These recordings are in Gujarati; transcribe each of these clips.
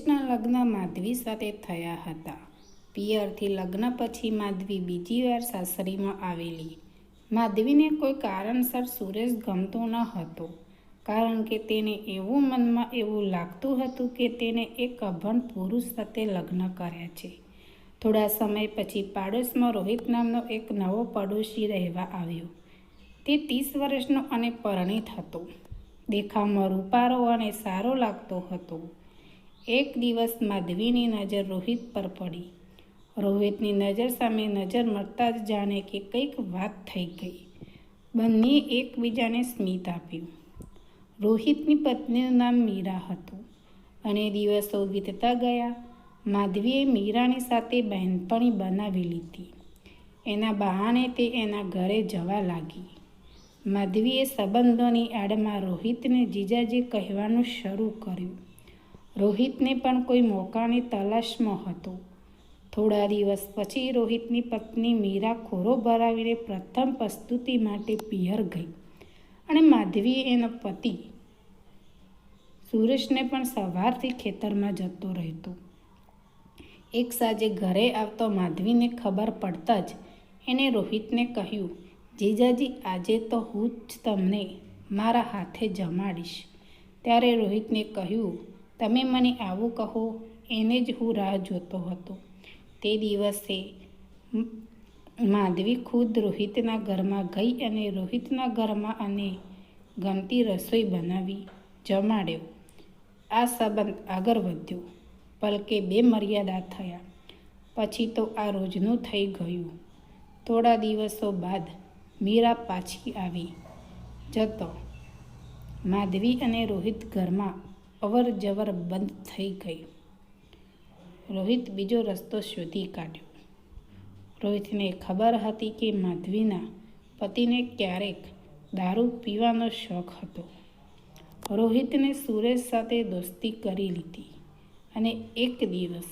સુરેશના લગ્ન માધવી સાથે થયા હતા. પિયરથી લગ્ન પછી માધવી બીજી વાર સાસરીમાં આવેલી. માધવીને કોઈ કારણસર સુરેશ ગમતો ન હતો, કારણ કે તેને એવું મનમાં એવું લાગતું હતું કે તેને એક અભણ પુરુષ સાથે લગ્ન કર્યા છે. થોડા સમય પછી પાડોશમાં રોહિત નામનો એક નવો પડોશી રહેવા આવ્યો. તે ત્રીસ વર્ષનો અને પરણિત હતો. દેખાવમાં રૂપારો અને સારો લાગતો હતો. એક દિવસ માધવીની નજર રોહિત પર પડી. રોહિતની નજર સામે નજર મળતા જ જાણે કે કંઈક વાત થઈ ગઈ. બંને એકબીજાને સ્મિત આપ્યું. રોહિતની પત્નીનું નામ મીરા હતું. અને દિવસો વીતતા ગયા. માધવીએ મીરાની સાથે બહેનપણી બનાવી લીધી. એના બહાને તે એના ઘરે જવા લાગી. માધવીએ સંબંધોની આડમાં રોહિતને જીજાજી કહેવાનું શરૂ કર્યું. રોહિતને પણ કોઈ મોકાની તલાશમાં હતો. થોડા દિવસ પછી રોહિતની પત્ની મીરા ખોરો ભરાવીને પ્રથમ પ્રસ્તુતિ માટે પિયર ગઈ અને માધવી એનો પતિ સુરેશને પણ સવારથી ખેતરમાં જતો રહેતો. એક સાંજે ઘરે આવતો માધવીને ખબર પડતા જ એને રોહિતને કહ્યું, જીજાજી, આજે તો હું જ તમને મારા હાથે જમાડીશ. ત્યારે રોહિતને કહ્યું તમે મને આવું કહો, એને જ હું રાહ જોતો હતો. તે દિવસે માધવી ખુદ રોહિતના ઘરમાં ગઈ અને રોહિતના ઘરમાં અને ગમતી રસોઈ બનાવી જમાડ્યો. આ સંબંધ આગળ વધ્યો પલકે બે મર્યાદા થયા. પછી તો આ રોજનું થઈ ગયું. થોડા દિવસો બાદ મીરા પાછી આવી. જતો. માધવી અને રોહિત ઘરમાં અવર જવર બંધ થઈ ગઈ. રોહિત બીજો રસ્તો શોધી કાઢ્યો. રોહિતને ખબર હતી કે માધવીના પતિને ક્યારેક દારૂ પીવાનો શોખ હતો. રોહિતને સુરેશ સાથે દોસ્તી કરી લીધી અને એક દિવસ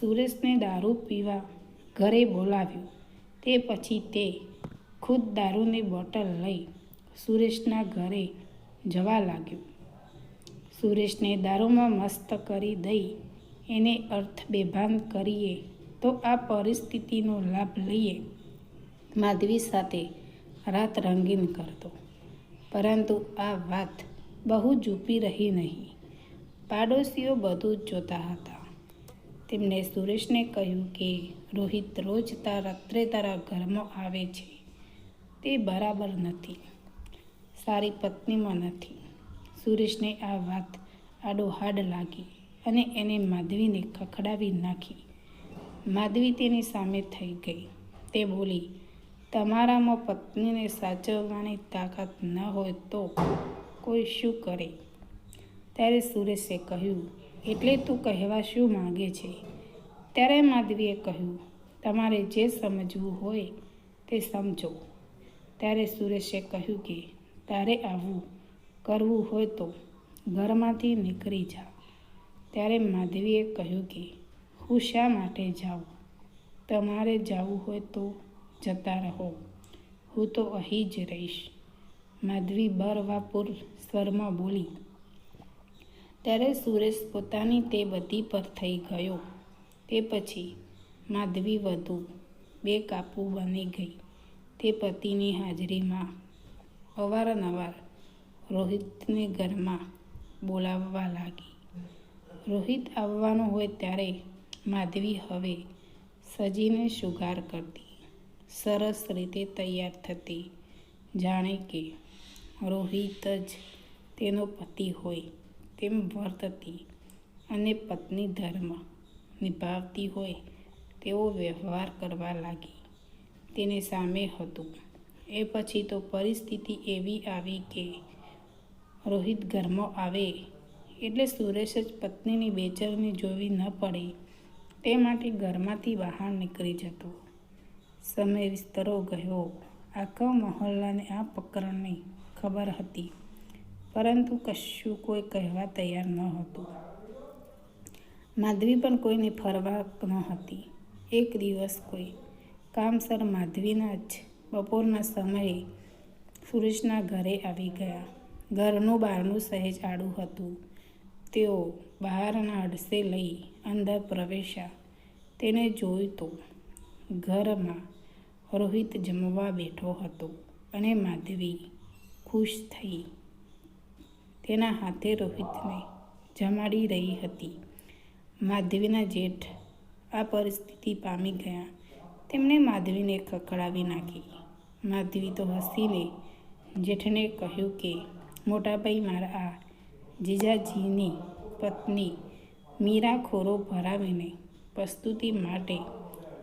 સુરેશને દારૂ પીવા ઘરે બોલાવ્યો. તે પછી તે ખુદ દારૂની બોટલ લઈ સુરેશના ઘરે જવા લાગ્યો. સુરેશને દારૂમાં મસ્ત કરી દઈ, એને અર્થ બેભાન કરીએ તો આ પરિસ્થિતિનો લાભ લઈએ. માધવી સાથે રાત રંગીન કરતો. પરંતુ આ વાત બહુ જૂપી રહી નહીં. પાડોશીઓ બધું જ જોતા હતા. તેમણે સુરેશને કહ્યું કે, રોહિત રોજ તારા રાત્રે તારા ઘરમાં આવે છે. તે બરાબર નથી. સારી પત્નીમાં નથી. સુરેશને આ વાત આડોહાડ લાગી અને એને માધવીને ખખડાવી નાખી. માધવી તેની સામે થઈ ગઈ. તે બોલી, તમારામાં પત્નીને સાચવવાની તાકાત ન હોય તો કોઈ શું કરે? ત્યારે સુરેશે કહ્યું, એટલે તું કહેવા શું માગે છે? ત્યારે માધવીએ કહ્યું, તમારે જે સમજવું હોય તે સમજો. ત્યારે સુરેશે કહ્યું કે, તારે આવું કરવું હોય તો ઘરમાંથી નીકળી જા. ત્યારે માધવીએ કહ્યું કે, હું શા માટે જાઉં? તમારે જવું હોય તો જતા રહો. હું તો અહીં જ રહીશ. માધવી બરવાપુર સ્વરમાં બોલી, ત્યારે સુરેશ પોતાની તે બધી પર થઈ ગયો. તે પછી માધવી વધુ બે કાપુ બની ગઈ. તે પતિની હાજરીમાં અવારનવાર રોહિતને ઘરમાં બોલાવવા લાગી. રોહિત આવવાનું હોય ત્યારે માધવી હવે સજીને શુગાર કરતી. સરસ રીતે તૈયાર થતી. જાણે કે રોહિત જ તેનો પતિ હોય તેમ વર્તતી અને પત્ની ધર્મ નિભાવતી હોય તેવો વ્યવહાર કરવા લાગી. તેને સામે હતું. એ પછી તો પરિસ્થિતિ એવી આવી કે રોહિત ઘરમાં આવે એટલે સુરેશ જ પત્નીની બેચરણી જોવી ન પડે. તે માટે ઘરમાંથી બહાર નીકળી જતો. સમય વિસ્તરો ગયો. આખા મહોલ્લાને આ પ્રકરણની ખબર હતી. પરંતુ કશું કોઈ કહેવા તૈયાર ન હતું. માધવી પણ કોઈને ફરવા ન હતી. એક દિવસ કોઈ કામસર માધવીના જ બપોરના સમયે સુરેશના ઘરે આવી ગયા. ઘરનું બહારનું સહેજ આડું હતું. તેઓ બહારના અડસે લઈ અંદર પ્રવેશ્યા. તેને જોયું તો ઘરમાં રોહિત જમવા બેઠો હતો અને માધવી ખુશ થઈ. તેના હાથે રોહિતને જમાડી રહી હતી. માધવીના જેઠ આ પરિસ્થિતિ પામી ગયા. તેમણે માધવીને કકડાવી નાખી. માધવી તો હસીને જેઠને કહ્યું કે મોટાભાઈ મારા જીજાજીની પત્ની મીરાખોરો ભરાવીને પ્રસ્તુતિ માટે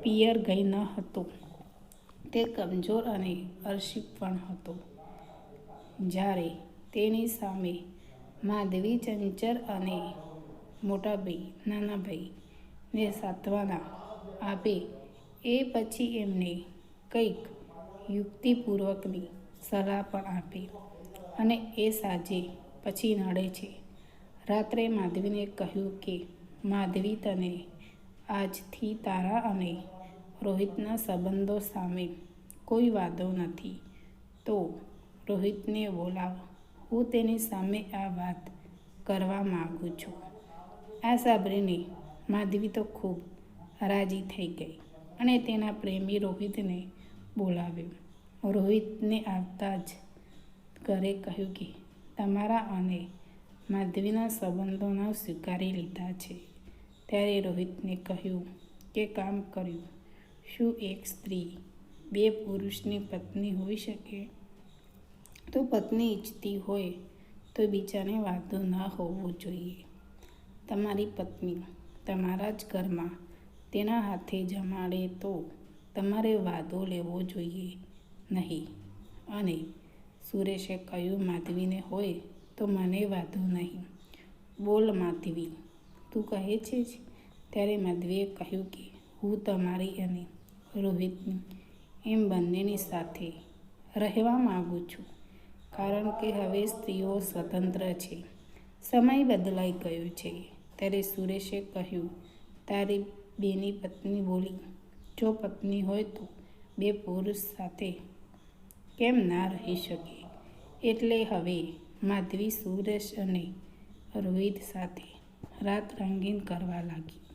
પિયર ગઈ ન હતો. તે કમજોર અને અર્શિપ પણ હતો. જ્યારે તેની સામે માધવી ચંચર અને મોટાભાઈ નાનાભાઈ ને આપે, એ પછી એમને કંઈક યુક્તિપૂર્વકની સલાહ પણ આપે. અને એ સાંજે પછી નડે છે. રાત્રે માધવીને કહ્યું કે, માધવી તને આજથી તારા અને રોહિતના સંબંધો સામે કોઈ વાંધો નથી. તો રોહિતને બોલાવ. હું તેની સામે આ વાત કરવા માગું છું. આ સાંભળીને માધવી તો ખૂબ રાજી થઈ ગઈ અને તેના પ્રેમી રોહિતને બોલાવ્યો. રોહિતને આવતા જ ઘરે કહ્યું કે, તમારા અને માધવીના સંબંધોના સ્વીકારી લીધા છે. ત્યારે રોહિતને કહ્યું કે, કામ કર્યું. શું એક સ્ત્રી બે પુરુષની પત્ની હોઈ શકે? તો પત્ની ઈચ્છતી હોય તો બીજાને વાંધો ન હોવો જોઈએ. તમારી પત્ની તમારા જ ઘરમાં તેના હાથે જમાડે તો તમારે વાદો લેવો જોઈએ નહીં. અને સુરેશે કહ્યું, માધવીને હોય તો મને વાંધો નહીં. બોલ માધવી, તું કહે છે જ. ત્યારે માધવીએ કહ્યું કે, હું તમારી અને રોહિતની, એમ બંનેની સાથે રહેવા માગું છું. કારણ કે હવે સ્ત્રીઓ સ્વતંત્ર છે. સમય બદલાઈ ગયો છે. ત્યારે સુરેશે કહ્યું, તારી બેની પત્ની બોલી, જો પત્ની હોય તો બે પુરુષ સાથે કેમ ના રહી શકે? એટલે હવે માધવી સુરેશ અને રોહિત સાથે રાત રંગીન કરવા લાગી.